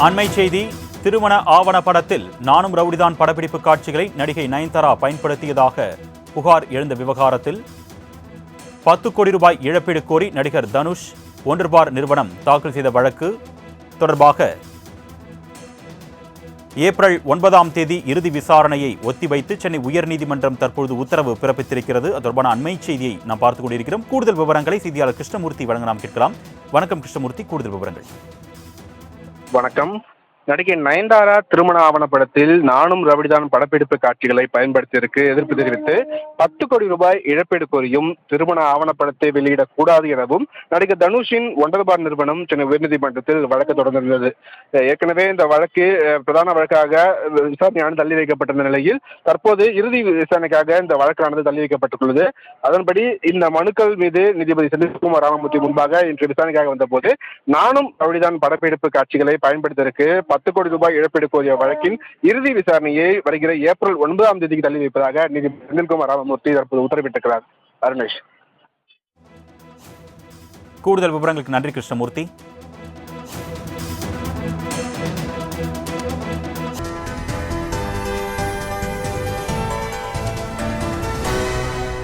அண்மை செய்தி திருமண ஆவண படத்தில் நானும் ரவுடிதான் படப்பிடிப்பு காட்சிகளை நடிகை நயன்தாரா பயன்படுத்தியதாக புகார் எழுந்த விவகாரத்தில் பத்து கோடி ரூபாய் இழப்பீடு கோரி நடிகர் தனுஷ் ஒன்று பார் நிறுவனம் தாக்கல் செய்த வழக்கு தொடர்பாக ஏப்ரல் ஒன்பதாம் தேதி இறுதி விசாரணையை ஒத்திவைத்து சென்னை உயர்நீதிமன்றம் தற்பொழுது உத்தரவு பிறப்பித்திருக்கிறது. அது தொடர்பான அண்மை செய்தியை நாம் பார்த்துக் கொண்டிருக்கிறோம். கூடுதல் விவரங்களை செய்தியாளர் கிருஷ்ணமூர்த்தி வழங்க நாம் கேட்கலாம். வணக்கம் கிருஷ்ணமூர்த்தி கூடுதல் விவரங்கள். வணக்கம். நடிகை நயன்தாரா திருமண ஆவணப்படத்தில் நானும் ரவிடிதான் படப்பிடிப்பு காட்சிகளை பயன்படுத்தியதற்கு எதிர்ப்பு தெரிவித்து பத்து கோடி ரூபாய் இழப்பீடு கோரியும் திருமண ஆவணப்படத்தை வெளியிடக்கூடாது எனவும் நடிகர் தனுஷின் ஒன்பது பார் நிறுவனம் சென்னை உயர்நீதிமன்றத்தில் வழக்கு தொடர்ந்திருந்தது ஏற்கனவே இந்த வழக்கு பிரதான வழக்காக விசாரணையானது தள்ளி வைக்கப்பட்டிருந்த நிலையில் தற்போது இறுதி விசாரணைக்காக இந்த வழக்கானது தள்ளி வைக்கப்பட்டுள்ளது. அதன்படி இந்த மனுக்கள் மீது நீதிபதி செந்தில்குமார் ராமமூர்த்தி முன்பாக இன்று விசாரணைக்காக வந்தபோது நானும் ரவுடிதான் படப்பிடிப்பு காட்சிகளை பயன்படுத்தியிருக்கு. பத்து கோடி ரூபாய் இழப்பீடு கோரிய வழக்கின் இறுதி விசாரணையை வருகிற ஏப்ரல் ஒன்பதாம் தேதிக்கு தள்ளி வைப்பதாக நீதிபதி செந்தில்குமார் ராமமூர்த்தி தற்போது உத்தரவிட்டிருக்கிறார். அருணேஷ். கூடுதல் விவரங்களுக்கு நன்றி கிருஷ்ணமூர்த்தி.